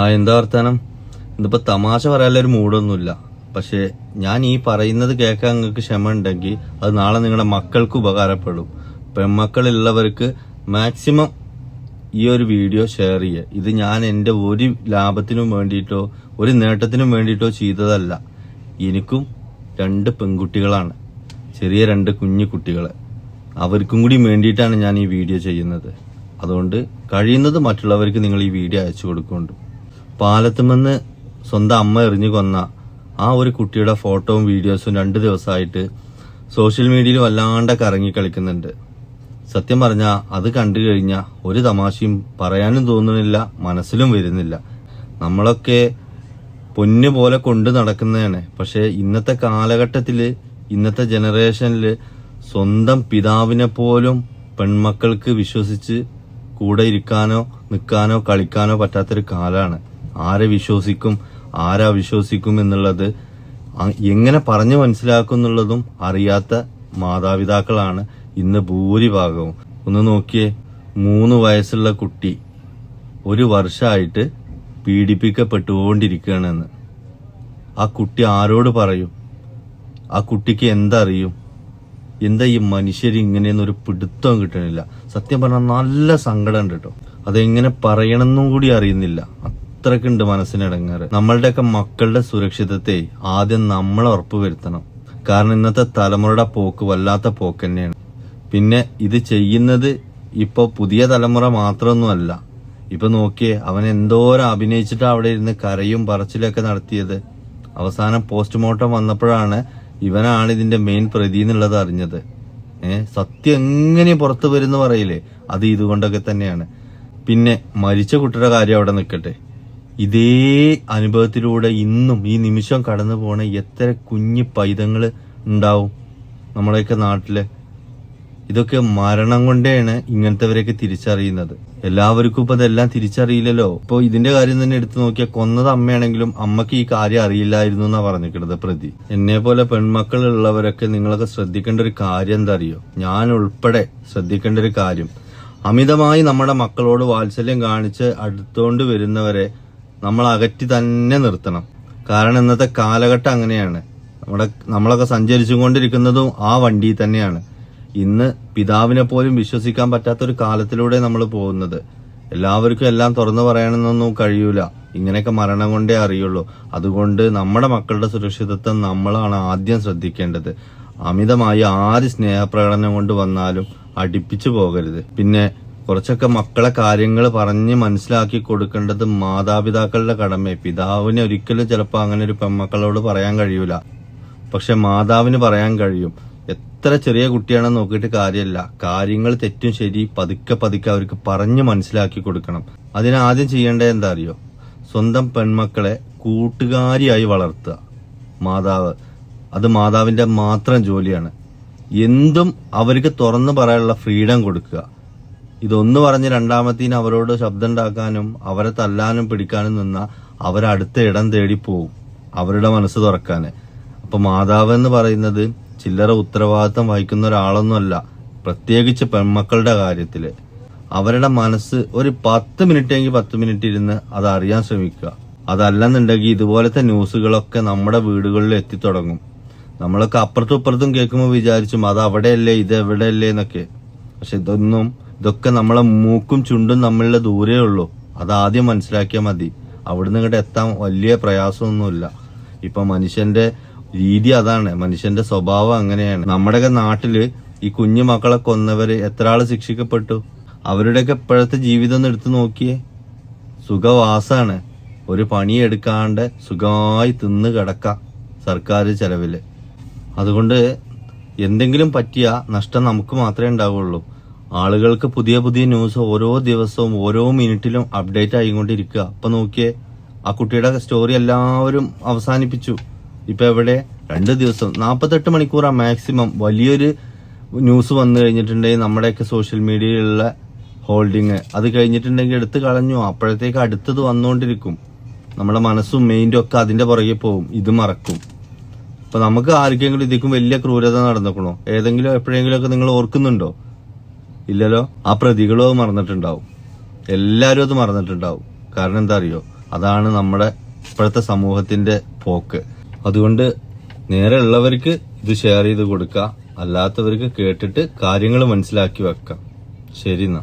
ആ എന്താ വർത്താനം? ഇതിപ്പോ തമാശ പറയാനുള്ള ഒരു മൂടൊന്നുമില്ല. പക്ഷെ ഞാൻ ഈ പറയുന്നത് കേൾക്കാൻ നിങ്ങൾക്ക് ക്ഷമ ഉണ്ടെങ്കിൽ അത് നാളെ നിങ്ങളുടെ മക്കൾക്ക് ഉപകാരപ്പെടും. പെൺമക്കളുള്ളവർക്ക് മാക്സിമം ഈ ഒരു വീഡിയോ ഷെയർ ചെയ്യുക. ഇത് ഞാൻ എന്റെ ഒരു ലാഭത്തിനും വേണ്ടിയിട്ടോ ഒരു നേട്ടത്തിനും വേണ്ടിയിട്ടോ ചെയ്തതല്ല. എനിക്കും രണ്ട് പെൺകുട്ടികളാണ്. ചെറിയ രണ്ട് കുഞ്ഞു കുട്ടികളെ. അവർക്കും കൂടി വേണ്ടിയിട്ടാണ് ഞാൻ ഈ വീഡിയോ ചെയ്യുന്നത്. അതുകൊണ്ട് കഴിയുന്നത് മറ്റുള്ളവർക്ക് നിങ്ങൾ ഈ വീഡിയോ അയച്ചു കൊടുക്കുന്നുണ്ട്. പാലത്തുമെന്ന് സ്വന്തം അമ്മ എറിഞ്ഞു കൊന്ന ആ ഒരു കുട്ടിയുടെ ഫോട്ടോയും വീഡിയോസും രണ്ട് ദിവസമായിട്ട് സോഷ്യൽ മീഡിയയിൽ വല്ലാണ്ട് കറങ്ങി കളിക്കുന്നുണ്ട്. സത്യം പറഞ്ഞാൽ അത് കണ്ടു കഴിഞ്ഞാൽ ഒരു തമാശയും പറയാനും തോന്നുന്നില്ല മനസ്സിലും വരുന്നില്ല. നമ്മളൊക്കെ പൊന്നു പോലെ കൊണ്ട് നടക്കുന്നതാണ്. പക്ഷേ ഇന്നത്തെ കാലഘട്ടത്തിൽ ഇന്നത്തെ ജനറേഷനിൽ സ്വന്തം പിതാവിനെ പോലും പെൺമക്കൾക്ക് വിശ്വസിച്ച് കൂടെ ഇരിക്കാനോ നിൽക്കാനോ കളിക്കാനോ പറ്റാത്തൊരു കാലാണ്. ആരെ വിശ്വസിക്കും ആരാ വിശ്വസിക്കും എന്നുള്ളത് എങ്ങനെ പറഞ്ഞു മനസ്സിലാക്കും എന്നുള്ളതും അറിയാത്ത മാതാപിതാക്കളാണ് ഇന്ന് ഭൂരിഭാഗവും. ഒന്ന് നോക്കിയേ മൂന്ന് വയസ്സുള്ള കുട്ടി ഒരു വർഷമായിട്ട് പീഡിപ്പിക്കപ്പെട്ടുകൊണ്ടിരിക്കുകയാണെന്ന്. ആ കുട്ടി ആരോട് പറയും? ആ കുട്ടിക്ക് എന്തറിയും? എന്താ ഈ മനുഷ്യർ ഇങ്ങനെയൊന്നൊരു പിടുത്തം കിട്ടണില്ല. സത്യം പറഞ്ഞാൽ നല്ല സങ്കടം ഉണ്ട് കേട്ടോ. അതെങ്ങനെ പറയണമെന്നും കൂടി അറിയുന്നില്ല. അത്രക്കുണ്ട് മനസ്സിനിടങ്ങാറ്. നമ്മളുടെയൊക്കെ മക്കളുടെ സുരക്ഷിതത്തെ ആദ്യം നമ്മൾ ഉറപ്പുവരുത്തണം കാരണം ഇന്നത്തെ തലമുറയുടെ പോക്ക് വല്ലാത്ത പോക്ക് തന്നെയാണ് പിന്നെ ഇത് ചെയ്യുന്നത് ഇപ്പൊ പുതിയ തലമുറ മാത്രമൊന്നുമല്ല. ഇപ്പൊ നോക്കിയേ അവൻ എന്തോരം അഭിനയിച്ചിട്ട് അവിടെ ഇരുന്ന് കരയും പറച്ചിലൊക്കെ നടത്തിയത്. അവസാനം പോസ്റ്റ്മോർട്ടം വന്നപ്പോഴാണ് ഇവനാണ് ഇതിന്റെ മെയിൻ പ്രതി എന്നുള്ളത് അറിഞ്ഞത്. ഏ സത്യം എങ്ങനെ പുറത്തു വരുന്ന പറയില്ലേ? അത് ഇതുകൊണ്ടൊക്കെ തന്നെയാണ്. പിന്നെ മരിച്ച കുട്ടിയുടെ കാര്യം അവിടെ നിൽക്കട്ടെ. ഇതേ അനുഭവത്തിലൂടെ ഇന്നും ഈ നിമിഷം കടന്നു പോണ എത്ര കുഞ്ഞു പൈതങ്ങൾ ഉണ്ടാവും നമ്മളെയൊക്കെ നാട്ടിൽ. ഇതൊക്കെ മരണം കൊണ്ടാണ് ഇങ്ങനത്തെവരെയൊക്കെ തിരിച്ചറിയുന്നത്. എല്ലാവർക്കും ഇപ്പൊ അതെല്ലാം തിരിച്ചറിയില്ലല്ലോ. ഇപ്പൊ ഇതിന്റെ കാര്യം തന്നെ എടുത്തു നോക്കിയാൽ കൊന്നത് അമ്മയാണെങ്കിലും അമ്മയ്ക്ക് ഈ കാര്യം അറിയില്ലായിരുന്നു എന്നാ പറഞ്ഞിരിക്കുന്നത് പ്രതി. എന്നെ പോലെ പെൺമക്കൾ ഉള്ളവരൊക്കെ നിങ്ങളൊക്കെ ശ്രദ്ധിക്കേണ്ട ഒരു കാര്യം എന്താ അറിയോ? ഞാൻ ഉൾപ്പെടെ ശ്രദ്ധിക്കേണ്ട ഒരു കാര്യം. അമിതമായി നമ്മുടെ മക്കളോട് വാത്സല്യം കാണിച്ച് അടുത്തോണ്ട് വരുന്നവരെ നമ്മൾ അകറ്റി തന്നെ നിർത്തണം. കാരണം ഇന്നത്തെ കാലഘട്ടം അങ്ങനെയാണ്. നമ്മുടെ നമ്മളൊക്കെ സഞ്ചരിച്ചു കൊണ്ടിരിക്കുന്നതും ആ വണ്ടി തന്നെയാണ്. ഇന്ന് പിതാവിനെ പോലും വിശ്വസിക്കാൻ പറ്റാത്ത ഒരു കാലത്തിലൂടെ നമ്മൾ പോകുന്നത്. എല്ലാവർക്കും എല്ലാം തുറന്നു പറയണമെന്നൊന്നും കഴിയൂല. ഇങ്ങനെയൊക്കെ മരണം കൊണ്ടേ അറിയുള്ളൂ. അതുകൊണ്ട് നമ്മുടെ മക്കളുടെ സുരക്ഷിതത്വം നമ്മളാണ് ആദ്യം ശ്രദ്ധിക്കേണ്ടത്. അമിതമായി ആര് സ്നേഹപ്രകടനം കൊണ്ട് വന്നാലും അടുപ്പിച്ചു പോകരുത്. പിന്നെ കുറച്ചൊക്കെ മക്കളെ കാര്യങ്ങൾ പറഞ്ഞ് മനസ്സിലാക്കി കൊടുക്കേണ്ടത് മാതാപിതാക്കളുടെ കടമ പിതാവിന് ഒരിക്കലും ചിലപ്പോൾ അങ്ങനെ ഒരു പെൺമക്കളോട് പറയാൻ കഴിയൂല. പക്ഷെ മാതാവിന് പറയാൻ കഴിയും. എത്ര ചെറിയ കുട്ടിയാണെന്ന് നോക്കിയിട്ട് കാര്യമല്ല കാര്യങ്ങൾ തെറ്റും ശരി പതുക്കെ പതുക്കെ അവർക്ക് പറഞ്ഞ് മനസ്സിലാക്കി കൊടുക്കണം. അതിനാദ്യം ചെയ്യേണ്ടത് എന്താ അറിയോ? സ്വന്തം പെൺമക്കളെ കൂട്ടുകാരിയായി വളർത്തുക. മാതാവ് അത് മാതാവിന്റെ മാത്രം ജോലിയാണ്. എന്തും അവർക്ക് തുറന്നു പറയാനുള്ള ഫ്രീഡം കൊടുക്കുക. ഇതൊന്ന് പറഞ്ഞ് രണ്ടാമത്തേന് അവരോട് ശബ്ദം ഉണ്ടാക്കാനും അവരെ തല്ലാനും പിടിക്കാനും നിന്ന അവരടുത്ത ഇടം തേടി പോവും അവരുടെ മനസ്സ് തുറക്കാന്. അപ്പൊ മാതാവ് എന്ന് പറയുന്നത് ചില്ലറ ഉത്തരവാദിത്തം വഹിക്കുന്ന ഒരാളൊന്നുമല്ല പ്രത്യേകിച്ച് പെൺമക്കളുടെ കാര്യത്തിൽ. അവരുടെ മനസ്സ് ഒരു പത്ത് മിനിറ്റ് എങ്കിൽ പത്ത് മിനിറ്റ് ഇരുന്ന് അത് അറിയാൻ ശ്രമിക്കുക. അതല്ലെന്നുണ്ടെങ്കിൽ ഇതുപോലത്തെ ന്യൂസുകളൊക്കെ നമ്മുടെ വീടുകളിൽ എത്തിത്തുടങ്ങും നമ്മളൊക്കെ അപ്പുറത്തും ഇപ്പുറത്തും കേൾക്കുമ്പോൾ വിചാരിച്ചും അത് അവിടെയല്ലേ ഇത് എവിടെയല്ലേ എന്നൊക്കെ. പക്ഷെ ഇതൊന്നും ഇതൊക്കെ നമ്മളെ മൂക്കും ചുണ്ടും തമ്മിലുള്ള ദൂരേ ഉള്ളൂ. അതാദ്യം മനസ്സിലാക്കിയാൽ മതി. അവിടുന്ന് ഇങ്ങോട്ട് എത്താൻ വലിയ പ്രയാസമൊന്നുമില്ല. ഇപ്പൊ മനുഷ്യന്റെ രീതി അതാണ്. മനുഷ്യന്റെ സ്വഭാവം അങ്ങനെയാണ്. നമ്മുടെയൊക്കെ നാട്ടിൽ ഈ കുഞ്ഞു മക്കളെ കൊന്നവര് എത്ര ആൾ ശിക്ഷിക്കപ്പെട്ടു? അവരുടെയൊക്കെ ഇപ്പോഴത്തെ ജീവിതം ഒന്ന് എടുത്തു നോക്കിയേ. സുഖവാസാണ്. ഒരു പണിയെടുക്കാണ്ട് സുഖമായി തിന്ന് കിടക്ക സർക്കാർ ചെലവിൽ. അതുകൊണ്ട് എന്തെങ്കിലും പറ്റിയ നഷ്ടം നമുക്ക് മാത്രമേ ഉണ്ടാവുള്ളൂ. ആളുകൾക്ക് പുതിയ പുതിയ ന്യൂസ് ഓരോ ദിവസവും ഓരോ മിനിറ്റിലും അപ്ഡേറ്റ് ആയിക്കൊണ്ടിരിക്കുക. അപ്പൊ നോക്കിയേ ആ കുട്ടിയുടെ സ്റ്റോറി എല്ലാവരും അവസാനിപ്പിച്ചു. ഇപ്പൊ എവിടെ? രണ്ട് ദിവസം നാൽപ്പത്തെട്ട് മണിക്കൂറാ മാക്സിമം വലിയൊരു ന്യൂസ് വന്നു കഴിഞ്ഞിട്ടുണ്ടെങ്കിൽ നമ്മുടെയൊക്കെ സോഷ്യൽ മീഡിയയിലുള്ള ഹോൾഡിങ് അത് കഴിഞ്ഞിട്ടുണ്ടെങ്കിൽ എടുത്തു കളഞ്ഞു. അപ്പോഴത്തേക്ക് അടുത്തത് വന്നുകൊണ്ടിരിക്കും. നമ്മുടെ മനസ്സും മൈൻഡും ഒക്കെ അതിന്റെ പുറകെ പോകും. ഇത് മറക്കും. അപ്പൊ നമുക്ക് ആർക്കെങ്കിലും ഇതിക്കും വലിയ ക്രൂരത നടന്നിക്കണോ ഏതെങ്കിലും എപ്പോഴെങ്കിലും ഒക്കെ നിങ്ങൾ ഓർക്കുന്നുണ്ടോ? ഇല്ലല്ലോ. ആ പ്രതികളും അത് മറന്നിട്ടുണ്ടാവും. എല്ലാവരും അത് മറന്നിട്ടുണ്ടാവും. കാരണം എന്താ അറിയോ? അതാണ് നമ്മുടെ ഇപ്പോഴത്തെ സമൂഹത്തിന്റെ പോക്ക്. അതുകൊണ്ട് നേരെ ഉള്ളവർക്ക് ഇത് ഷെയർ ചെയ്ത് കൊടുക്കുക. അല്ലാത്തവർക്ക് കേട്ടിട്ട് കാര്യങ്ങൾ മനസ്സിലാക്കി വെക്കാം ശരി എന്നാ.